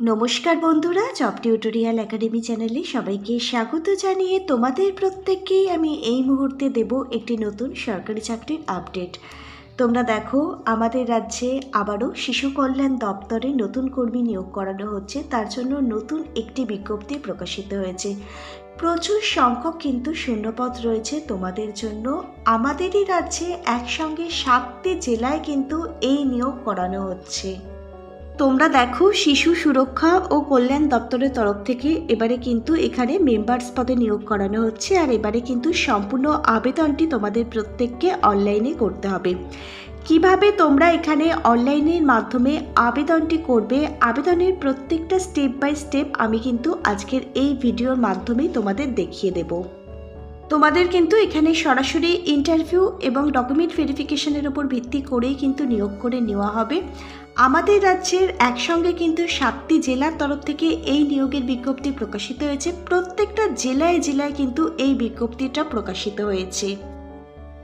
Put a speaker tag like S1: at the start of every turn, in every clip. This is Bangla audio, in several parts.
S1: নমস্কার বন্ধুরা জব টিউটোরিয়াল একাডেমি চ্যানেলে সবাইকে স্বাগত জানিয়ে তোমাদের প্রত্যেককেই আমি এই মুহূর্তে দেব একটি নতুন সরকারি চাকরির আপডেট তোমরা দেখো, আমাদের রাজ্যে আবারও শিশু কল্যাণ দপ্তরে নতুন কর্মী নিয়োগ করানো হচ্ছে, তার জন্য নতুন একটি বিজ্ঞপ্তি প্রকাশিত হয়েছে। প্রচুর সংখ্যক কিন্তু শূন্যপদ রয়েছে তোমাদের জন্য। আমাদেরই রাজ্যে একসঙ্গে সাতটি জেলায় কিন্তু এই নিয়োগ করানো হচ্ছে। তোমরা দেখো শিশু সুরক্ষা ও কল্যাণ দপ্তরের তরফ থেকে এবারে কিন্তু এখানে মেম্বার্স পদে নিয়োগ করানো হচ্ছে আর এবারে কিন্তু সম্পূর্ণ আবেদনটি তোমাদের প্রত্যেককে অনলাইনে করতে হবে। কীভাবে তোমরা এখানে অনলাইনের মাধ্যমে আবেদনটি করবে, আবেদনের প্রত্যেকটা স্টেপ বাই স্টেপ আমি কিন্তু আজকের এই ভিডিওর মাধ্যমেই তোমাদের দেখিয়ে দেবো। তোমাদের কিন্তু এখানে সরাসরি ইন্টারভিউ এবং ডকুমেন্ট ভেরিফিকেশনের উপর ভিত্তি করেই কিন্তু নিয়োগ করে নেওয়া হবে। আমাদের রাজ্যের একসঙ্গে কিন্তু সাতটি জেলার তরফ থেকে এই নিয়োগের বিজ্ঞপ্তি প্রকাশিত হয়েছে। প্রত্যেকটা জেলায় জেলায় কিন্তু এই বিজ্ঞপ্তিটা প্রকাশিত হয়েছে।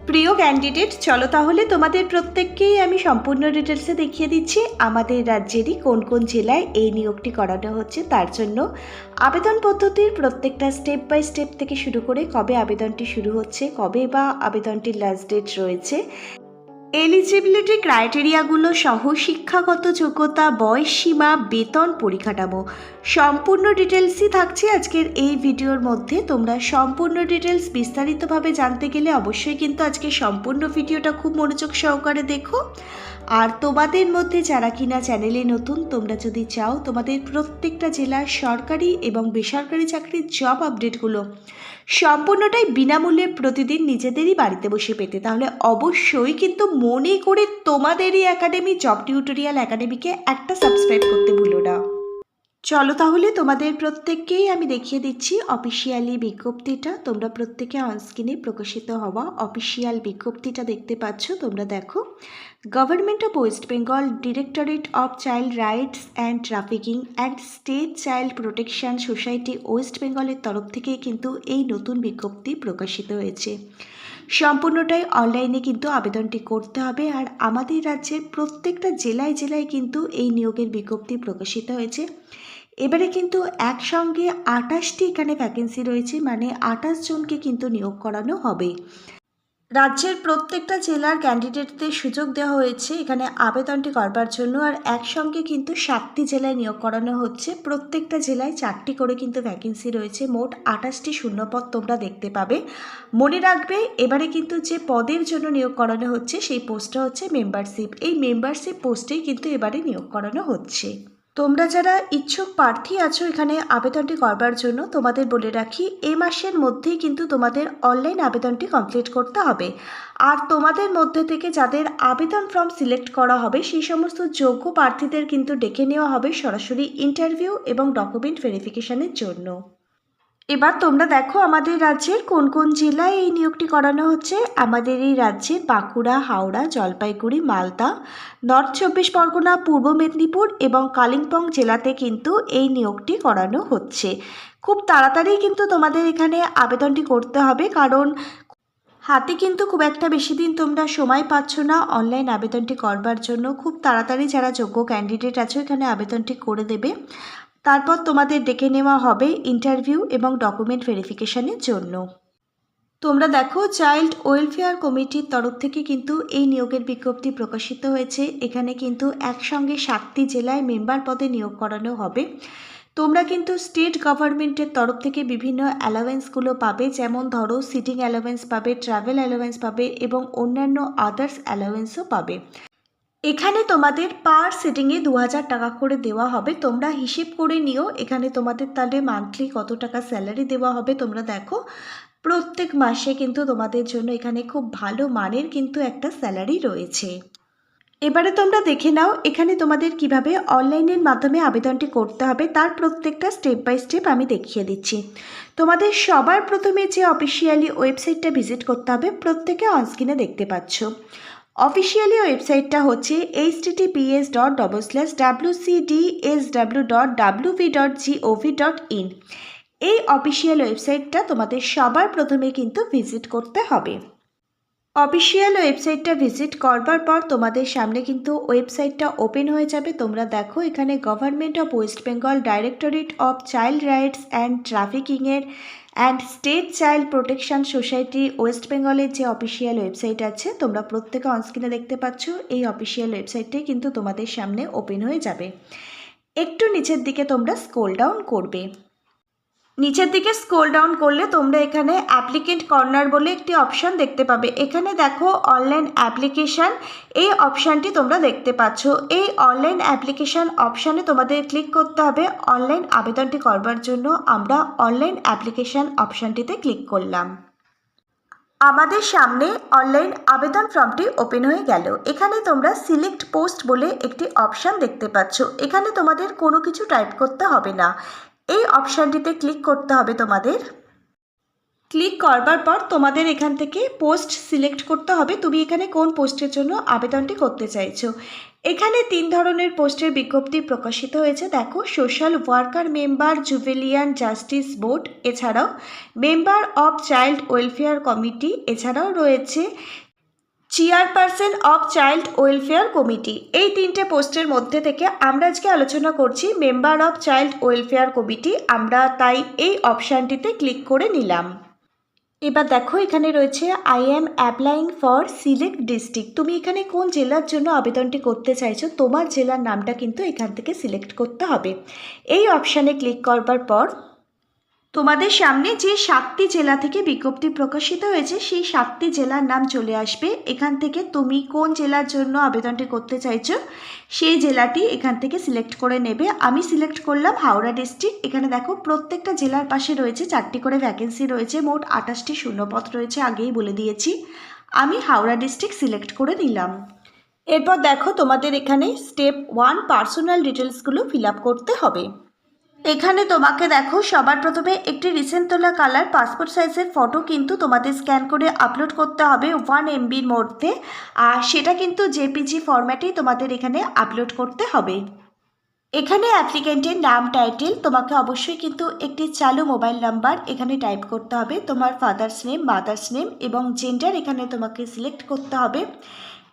S1: প্রিয় ক্যান্ডিডেট চলো তাহলে তোমাদের প্রত্যেককেই আমি সম্পূর্ণ ডিটেলসে দেখিয়ে দিচ্ছি, আমাদের রাজ্যেরই কোন কোন জেলায় এই নিয়োগটি করানো হচ্ছে তার জন্য। আবেদন পদ্ধতির প্রত্যেকটা স্টেপ বাই স্টেপ থেকে শুরু করে কবে আবেদনটি শুরু হচ্ছে, কবে বা আবেদনটির লাস্ট ডেট রয়েছে। এলিজিবিলিটি ক্রাইটেরিয়াগুলো সহ শিক্ষাগত যোগ্যতা, বয়স সীমা, বেতন পরিকাঠামো সম্পূর্ণ ডিটেলসই থাকছে আজকের এই ভিডিওর মধ্যে। তোমরা সম্পূর্ণ ডিটেলস বিস্তারিতভাবে জানতে গেলে অবশ্যই কিন্তু আজকে সম্পূর্ণ ভিডিওটা খুব মনোযোগ সহকারে দেখো। আর তোমাদের মধ্যে যারা কিনা চ্যানেলে নতুন, তোমরা যদি চাও, তোমাদের প্রত্যেকটা জেলার সরকারি এবং বেসরকারি চাকরির জব আপডেটগুলো সম্পূর্ণটাই বিনামূল্যে প্রতিদিন নিজেদেরই বাড়িতে বসে পেতে। তাহলে অবশ্যই কিন্তু মনে করে তোমাদেরই একাডেমি জব টিউটোরিয়াল একাডেমিকে একটা সাবস্ক্রাইব করতে ভুলো না। চলো তাহলে তোমাদের প্রত্যেককেই আমি দেখিয়ে দিচ্ছি অফিসিয়ালি বিজ্ঞপ্তিটা। তোমরা প্রত্যেকে অনস্ক্রিনে প্রকাশিত হওয়া অফিসিয়াল বিজ্ঞপ্তিটা দেখতে পাচ্ছ, তোমরা দেখো। Government of West Bengal directorate of child rights and trafficking and state child protection society West বেঙ্গলের তরফ থেকে কিন্তু এই নতুন বিজ্ঞপ্তি প্রকাশিত হয়েছে। সম্পূর্ণটাই অনলাইনে কিন্তু আবেদনটি করতে হবে আর আমাদের রাজ্যের প্রত্যেকটা জেলায় জেলায় কিন্তু এই নিয়োগের বিজ্ঞপ্তি প্রকাশিত হয়েছে। এবারে কিন্তু একসঙ্গে আটাশটি এখানে ভ্যাকেন্সি রয়েছে মানে আটাশ জনকে কিন্তু নিয়োগ করানো হবে। রাজ্যের প্রত্যেকটা জেলার ক্যান্ডিডেটদের সুযোগ দেওয়া হয়েছে। এখানে আবেদনটি করবার জন্য আর একসঙ্গে কিন্তু সাতটি জেলায় নিয়োগ করানো হচ্ছে। প্রত্যেকটা জেলায় চারটি করে কিন্তু ভ্যাকেন্সি রয়েছে। মোট আঠাশটি শূন্যপদ তোমরা দেখতে পাবে। মনে রাখবে, এবারে কিন্তু যে পদের জন্য নিয়োগ করানো হচ্ছে, সেই পোস্টটা হচ্ছে মেম্বারশিপ এই মেম্বারশিপ পোস্টেই কিন্তু এবারে নিয়োগ করানো হচ্ছে। তোমরা যারা ইচ্ছুক প্রার্থী আছো এখানে আবেদনটি করবার জন্য, তোমাদের বলে রাখি, এ মাসের মধ্যেই কিন্তু তোমাদের অনলাইন আবেদনটি কমপ্লিট করতে হবে। আর তোমাদের মধ্যে থেকে যাদের আবেদন ফর্ম সিলেক্ট করা হবে, সেই সমস্ত যোগ্য প্রার্থীদের কিন্তু ডেকে নেওয়া হবে সরাসরি ইন্টারভিউ এবং ডকুমেন্ট ভেরিফিকেশানের জন্য। এবার তোমরা দেখো আমাদের রাজ্যের কোন কোন জেলায় এই নিয়োগটি করানো হচ্ছে। আমাদের এই রাজ্যে বাঁকুড়া, হাওড়া, জলপাইগুড়ি, মালদা, নর্থ চব্বিশ পরগনা, পূর্ব মেদিনীপুর এবং কালিম্পং জেলাতে কিন্তু এই নিয়োগটি করানো হচ্ছে। খুব তাড়াতাড়ি কিন্তু তোমাদের এখানে আবেদনটি করতে হবে কারণ হাতে কিন্তু খুব একটা বেশি দিন তোমরা সময় পাচ্ছ না অনলাইন আবেদনটি করবার জন্য। খুব তাড়াতাড়ি যারা যোগ্য ক্যান্ডিডেট আছো এখানে আবেদনটি করে দেবে। তারপর তোমাদের ডেকে নেওয়া হবে ইন্টারভিউ এবং ডকুমেন্ট ভেরিফিকেশনের জন্য। তোমরা দেখো চাইল্ড ওয়েলফেয়ার কমিটির তরফ থেকে কিন্তু এই নিয়োগের বিজ্ঞপ্তি প্রকাশিত হয়েছে। এখানে কিন্তু একসঙ্গে সাতটি জেলায় মেম্বার পদে নিয়োগ করানো হবে। তোমরা কিন্তু স্টেট গভর্নমেন্টের তরফ থেকে বিভিন্ন অ্যালাওয়েন্সগুলো পাবে, যেমন ধরো সিটিং অ্যালাওয়েন্স পাবে ট্রাভেল অ্যালাওয়েন্স পাবে এবং অন্যান্য আদার্স অ্যালাওয়েন্সও পাবে। এখানে তোমাদের পার সিটিংয়ে দু হাজার টাকা করে দেওয়া হবে। তোমরা হিসেব করে নিও, এখানে তোমাদের তাহলে মান্থলি কত টাকা স্যালারি দেওয়া হবে তোমরা দেখো। প্রত্যেক মাসে কিন্তু তোমাদের জন্য এখানে খুব ভালো মানের কিন্তু একটা স্যালারি রয়েছে। এবারে তোমরা দেখে নাও, এখানে তোমাদের কীভাবে অনলাইনের মাধ্যমে আবেদনটি করতে হবে, তার প্রত্যেকটা স্টেপ বাই স্টেপ আমি দেখিয়ে দিচ্ছি। তোমাদের সবার প্রথমে যে অফিসিয়ালি ওয়েবসাইটটা ভিজিট করতে হবে, প্রত্যেকে অনস্ক্রিনে দেখতে পাচ্ছ। অফিসিয়ালি ওয়েবসাইটটা হচ্ছে https dot double slash W C D S W dot W V dot gov dot in এই অফিসিয়াল ওয়েবসাইটটা তোমাদের সবার প্রথমে কিন্তু ভিজিট করতে হবে। অফিসিয়াল ওয়েবসাইটটা ভিজিট করবার পর তোমাদের সামনে কিন্তু ওয়েবসাইটটা ওপেন হয়ে যাবে। তোমরা দেখো, এখানে government of West Bengal directorate of child rights and ট্রাফিকিংয়ের and state child protection society West বেঙ্গলের যে অফিসিয়াল ওয়েবসাইট আছে, তোমরা প্রত্যেকে অনস্ক্রিনে দেখতে পাচ্ছ, এই অফিসিয়াল ওয়েবসাইটটাই কিন্তু তোমাদের সামনে ওপেন হয়ে যাবে। একটু নিচের দিকে তোমরা স্কোল ডাউন করবে। নিচের দিকে স্ক্রোল ডাউন করলে তোমরা এখানে অ্যাপ্লিকেন্ট কর্নার বলে একটি অপশান দেখতে পাবে। এখানে দেখো অনলাইন অ্যাপ্লিকেশান এই অপশানটি তোমরা দেখতে পাচ্ছ। এই অনলাইন অ্যাপ্লিকেশান অপশানে তোমাদের ক্লিক করতে হবে। অনলাইন আবেদনটি করবার জন্য আমরা অনলাইন অ্যাপ্লিকেশান অপশানটিতে ক্লিক করলাম। আমাদের সামনে অনলাইন আবেদন ফর্মটি ওপেন হয়ে গেল। এখানে তোমরা সিলেক্ট পোস্ট বলে একটি অপশান দেখতে পাচ্ছ। এখানে তোমাদের কোনো কিছু টাইপ করতে হবে না। এই অপশানটিতে ক্লিক করতে হবে তোমাদের। ক্লিক করবার পর তোমাদের এখান থেকে পোস্ট সিলেক্ট করতে হবে। তুমি এখানে কোন পোস্টের জন্য আবেদনটি করতে চাইছো? এখানে তিন ধরনের পোস্টের বিজ্ঞপ্তি প্রকাশিত হয়েছে। দেখো, সোশ্যাল ওয়ার্কার মেম্বার, জুভেলিয়ান জাস্টিস বোর্ড, এছাড়াও member of child welfare committee, এছাড়াও রয়েছে chairperson of child welfare committee. এই তিনটে পোস্টের মধ্যে থেকে আমরা আজকে আলোচনা করছি member of child welfare committee. আমরা তাই এই অপশানটিতে ক্লিক করে নিলাম। এবার দেখো, এখানে রয়েছে I am applying for select district তুমি এখানে কোন জেলার জন্য আবেদনটি করতে চাইছো, তোমার জেলার নামটা কিন্তু এখান থেকে সিলেক্ট করতে হবে। এই অপশানে ক্লিক করবার পর তোমাদের সামনে যে সাতটি জেলা থেকে বিজ্ঞপ্তি প্রকাশিত হয়েছে, সেই সাতটি জেলার নাম চলে আসবে। এখান থেকে তুমি কোন জেলার জন্য আবেদনটি করতে চাইছো, সেই জেলাটি এখান থেকে সিলেক্ট করে নেবে। আমি সিলেক্ট করলাম হাওড়া ডিস্ট্রিক্ট। এখানে দেখো, প্রত্যেকটা জেলার পাশে রয়েছে চারটি করে ভ্যাকেন্সি রয়েছে, মোট আঠাশটি শূন্যপদ রয়েছে, আগেই বলে দিয়েছি। আমি হাওড়া ডিস্ট্রিক্ট সিলেক্ট করে নিলাম। এরপর দেখো, তোমাদের এখানে স্টেপ ওয়ান পার্সোনাল ডিটেলসগুলো ফিল করতে হবে। এখানে তোমাকে দেখো, সবার প্রথমে একটি রিসেন্ট তোলা কালার পাসপোর্ট সাইজের ফটো কিন্তু তোমাদের স্ক্যান করে আপলোড করতে হবে ওয়ান এমবির মধ্যে। আর সেটা কিন্তু জেপিজি ফরম্যাটেই তোমাদের এখানে আপলোড করতে হবে। এখানে অ্যাপ্লিকেন্টের নাম টাইটেল তোমাকে অবশ্যই কিন্তু একটি চালু মোবাইল নাম্বার এখানে টাইপ করতে হবে। তোমার ফাদার্স নেম মাদার্স নেম এবং জেন্ডার এখানে তোমাকে সিলেক্ট করতে হবে।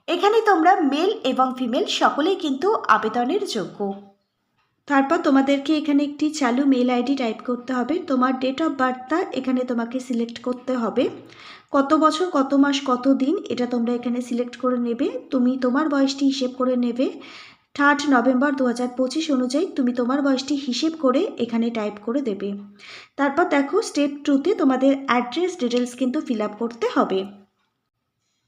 S1: এখানে তোমরা মেল এবং ফিমেল সকলেই কিন্তু আবেদনের যোগ্য। তারপর তোমাদেরকে এখানে একটি চালু মেল আইডি টাইপ করতে হবে। তোমার ডেট অফ বার্থটা এখানে তোমাকে সিলেক্ট করতে হবে। কত বছর, কত মাস, কত দিন এটা তোমরা এখানে সিলেক্ট করে নেবে। তুমি তোমার বয়সটি হিসেব করে নেবে। থার্ড নভেম্বর দু হাজার পঁচিশ অনুযায়ী তুমি তোমার বয়সটি হিসেব করে এখানে টাইপ করে দেবে। তারপর দেখো স্টেপ টুতে তোমাদের অ্যাড্রেস ডিটেলস কিন্তু ফিল আপ করতে হবে।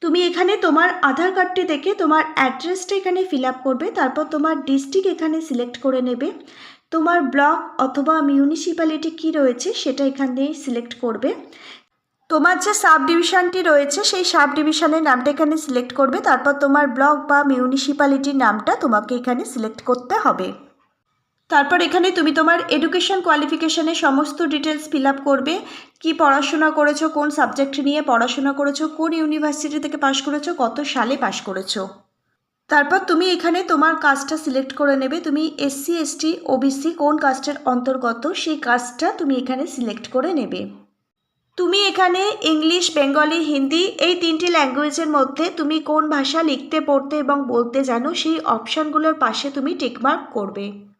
S1: তুমি এখানে তোমার আধার কার্ডটি দেখে তোমার অ্যাড্রেসটা এখানে ফিল আপ করবে, তারপর তোমার ডিস্ট্রিক্ট এখানে সিলেক্ট করে নেবে। তোমার ব্লক অথবা মিউনিসিপ্যালিটি কি রয়েছে সেটা এখানে সিলেক্ট করবে। তোমার যে সাব ডিভিশনটি রয়েছে সেই সাব ডিভিশনের নামটা এখানে সিলেক্ট করবে, তারপর তোমার ব্লক বা মিউনিসিপ্যালিটির নামটা তোমাকে এখানে সিলেক্ট করতে হবে। তারপর এখানে তুমি তোমার এডুকেশন কোয়ালিফিকেশনের সমস্ত ডিটেলস ফিল আপ করবে। কি পড়াশোনা করেছ, কোন সাবজেক্ট নিয়ে পড়াশোনা করেছ, কোন ইউনিভার্সিটি থেকে পাশ করেছ, কত সালে পাশ করেছ। তারপর তুমি এখানে তোমার কাজটা সিলেক্ট করে নেবে। তুমি এসসি এসটি ওবিসি কোন কাস্টের অন্তর্গত, সেই কাজটা তুমি এখানে সিলেক্ট করে নেবে। তুমি এখানে ইংলিশ বেঙ্গলি হিন্দি এই তিনটি ল্যাঙ্গুয়েজের মধ্যে তুমি কোন ভাষা লিখতে, পড়তে এবং বলতে জানো, সেই অপশানগুলোর পাশে তুমি টিকমার্ক করবে।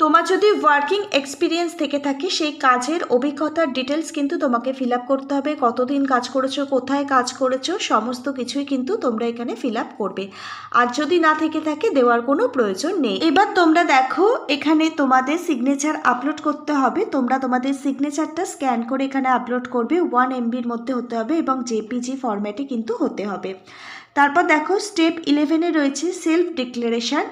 S1: তোমার যদি ওয়ার্কিং এক্সপিরিয়েন্স থেকে থাকে, সেই কাজের অভিজ্ঞতার ডিটেলস কিন্তু তোমাকে ফিল আপ করতে হবে। কতদিন কাজ করেছ, কোথায় কাজ করেছ, সমস্ত কিছুই কিন্তু তোমরা এখানে ফিল আপ করবে। আর যদি না থেকে থাকে, দেওয়ার কোনো প্রয়োজন নেই। এবার তোমরা দেখো, এখানে তোমাদের সিগনেচার আপলোড করতে হবে। তোমরা তোমাদের সিগনেচারটা স্ক্যান করে এখানে আপলোড করবে। ওয়ান এমবির মধ্যে হতে হবে এবং জেপিজি ফরম্যাটে কিন্তু হতে হবে। তারপর দেখো স্টেপ ইলেভেনে রয়েছে সেলফ ডিক্লারেশন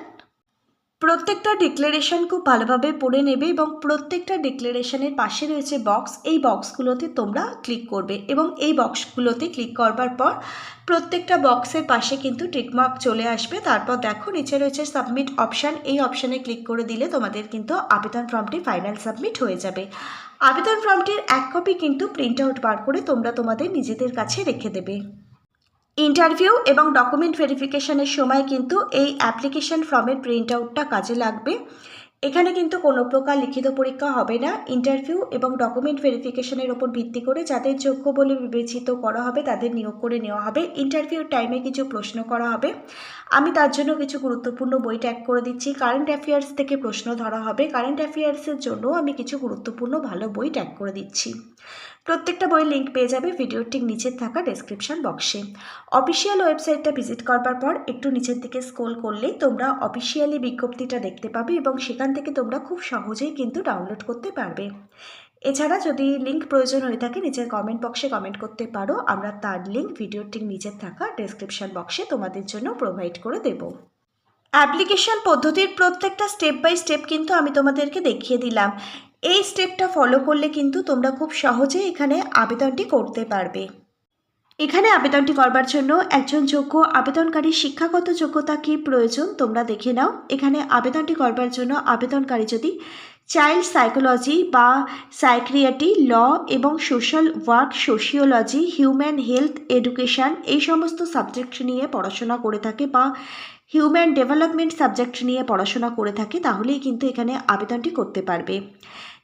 S1: প্রত্যেকটা ডিক্লারেশন খুব ভালোভাবে পড়ে নেবে এবং প্রত্যেকটা ডিক্লারেশনের পাশে রয়েছে বক্স এই বক্সগুলোতে তোমরা ক্লিক করবে এবং এই বক্সগুলোতে ক্লিক করবার পর প্রত্যেকটা বক্সের পাশে কিন্তু টিকমার্ক চলে আসবে। তারপর দেখো নিচে রয়েছে সাবমিট অপশান এই অপশানে ক্লিক করে দিলে তোমাদের কিন্তু আবেদন ফর্মটি ফাইনাল সাবমিট হয়ে যাবে। আবেদন ফর্মটির এক কপি কিন্তু প্রিন্ট আউট বার করে তোমরা তোমাদের নিজেদের কাছে রেখে দেবে। ইন্টারভিউ এবং ডকুমেন্ট ভেরিফিকেশনের সময় কিন্তু এই অ্যাপ্লিকেশন ফর্মের প্রিন্ট আউটটা কাজে লাগবে। এখানে কিন্তু কোনো প্রকার লিখিত পরীক্ষা হবে না। ইন্টারভিউ এবং ডকুমেন্ট ভেরিফিকেশনের ওপর ভিত্তি করে যাদের যোগ্য বলে বিবেচিত করা হবে তাদের নিয়োগ করে নেওয়া হবে। ইন্টারভিউ টাইমে কিছু প্রশ্ন করা হবে। আমি তার জন্য কিছু গুরুত্বপূর্ণ বই ট্যাগ করে দিচ্ছি। কারেন্ট অ্যাফেয়ার্স থেকে প্রশ্ন ধরা হবে। কারেন্ট অ্যাফেয়ার্সের জন্য আমি কিছু গুরুত্বপূর্ণ ভালো বই ট্যাগ করে দিচ্ছি। প্রত্যেকটা বইয়ের লিঙ্ক পেয়ে যাবে ভিডিওর ঠিক নিচে থাকা ডেসক্রিপশন বক্সে অফিসিয়াল ওয়েবসাইটটা ভিজিট করবার পর একটু নিচের দিকে স্ক্রোল করলেই তোমরা অফিসিয়ালি বিজ্ঞপ্তিটা দেখতে পাবে এবং সেখান থেকে তোমরা খুব সহজেই কিন্তু ডাউনলোড করতে পারবে। এছাড়া যদি লিঙ্ক প্রয়োজন হয়ে থাকে নিচের কমেন্ট বক্সে কমেন্ট করতে পারো, আমরা তার লিঙ্ক ভিডিওর ঠিক নিচের থাকা ডেসক্রিপশন বক্সে তোমাদের জন্য প্রোভাইড করে দেব। অ্যাপ্লিকেশন পদ্ধতির প্রত্যেকটা স্টেপ বাই স্টেপ কিন্তু আমি তোমাদেরকে দেখিয়ে দিলাম। এই স্টেপটা ফলো করলে কিন্তু তোমরা খুব সহজে এখানে আবেদনটি করতে পারবে। এখানে আবেদনটি করবার জন্য একজন যোগ্য আবেদনকারীর শিক্ষাগত যোগ্যতা কী প্রয়োজন তোমরা দেখে নাও। এখানে আবেদনটি করবার জন্য আবেদনকারী যদি চাইল্ড সাইকোলজি বা সাইক্রিয়াটি ল এবং social work sociology human health education এই সমস্ত সাবজেক্ট নিয়ে পড়াশোনা করে থাকে বা হিউম্যান ডেভেলপমেন্ট সাবজেক্ট নিয়ে পড়াশোনা করে থাকে, তাহলেই কিন্তু এখানে আবেদনটি করতে পারবে।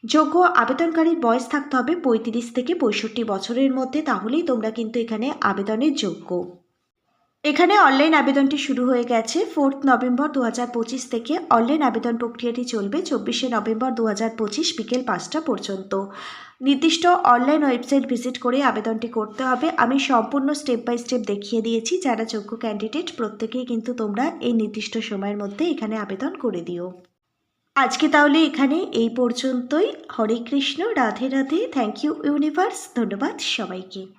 S1: যোগ্য আবেদনকারীর বয়স থাকতে হবে পঁয়ত্রিশ থেকে পঁয়ষট্টি বছরের মধ্যে, তাহলেই তোমরা কিন্তু এখানে আবেদনের যোগ্য। এখানে অনলাইন আবেদনটি শুরু হয়ে গেছে। ফোর্থ নভেম্বর দু থেকে অনলাইন আবেদন প্রক্রিয়াটি চলবে চব্বিশে নভেম্বর দু বিকেল পাঁচটা পর্যন্ত। নির্দিষ্ট অনলাইন ওয়েবসাইট ভিজিট করে আবেদনটি করতে হবে। আমি সম্পূর্ণ স্টেপ বাই স্টেপ দেখিয়ে দিয়েছি। যারা যোগ্য ক্যান্ডিডেট, প্রত্যেকেই কিন্তু তোমরা এই নির্দিষ্ট সময়ের মধ্যে এখানে আবেদন করে দিও। আজকে তাহলে এখানে এই পর্যন্তই। Hare Krishna Radhe Radhe. Thank you universe ধন্যবাদ সবাইকে।